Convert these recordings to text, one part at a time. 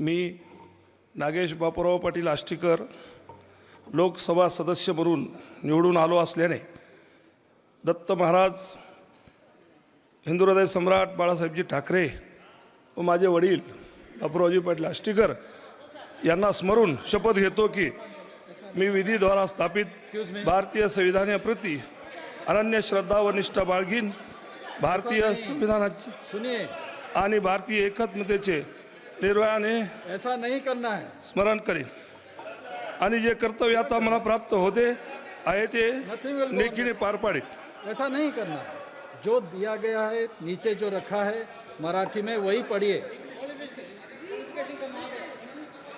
मी नागेश बापूराव पाटील आष्टीकर लोकसभा सदस्य म्हणून निवडून आलो असल्याने दत्त महाराज हिंदू हृदय सम्राट बाळासाहेबजी ठाकरे व माझे वडील बापूरावजी पाटील आष्टीकर यांना स्मरून शपथ घेतो की मी विधीद्वारा स्थापित भारतीय संविधानाप्रती अनन्य श्रद्धा व निष्ठा बाळगीन भारतीय संविधानाचे आणि भारतीय एकात्मतेचे निर्भयाने ऐसा नहीं करना है। स्मरण करेन आणि जे कर्तव्य आता मला प्राप्त होते आहे ते लेखीने पार पाडेल ऐसा नहीं करना है। जो दिया गया है नीचे जो रखा है मराठी में वही पढ़िए।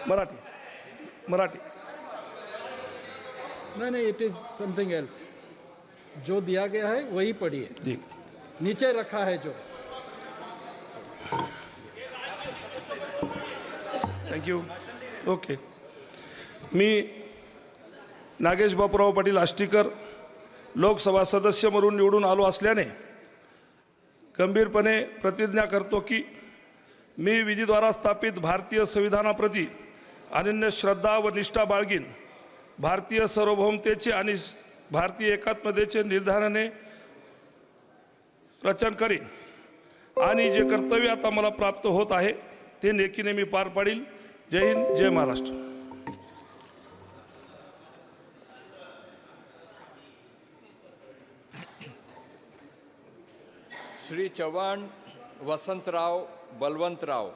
मराठी मराठी. नहीं नहीं इट इज़ समथिंग एल्स जो दिया गया है वही पढ़िए। नीचे रखा है जो। थँक्यू ओके मी नागेश बापूराव पाटील आष्टीकर लोकसभा सदस्य म्हणून निवडून आलो असल्याने गंभीरपणे प्रतिज्ञा करतो की मी विधीद्वारा स्थापित भारतीय संविधानाप्रती अनन्य श्रद्धा व निष्ठा बाळगीन. भारतीय सार्वभौमतेचे आणि भारतीय एकात्मतेचे निर्धाराने रचन करीन. आणि जे कर्तव्य आता मला प्राप्त होत आहे ते नेकीने मी पार पाडील. जय हिंद जय महाराष्ट्र. श्री चव्हाण वसंतराव बलवंतराव.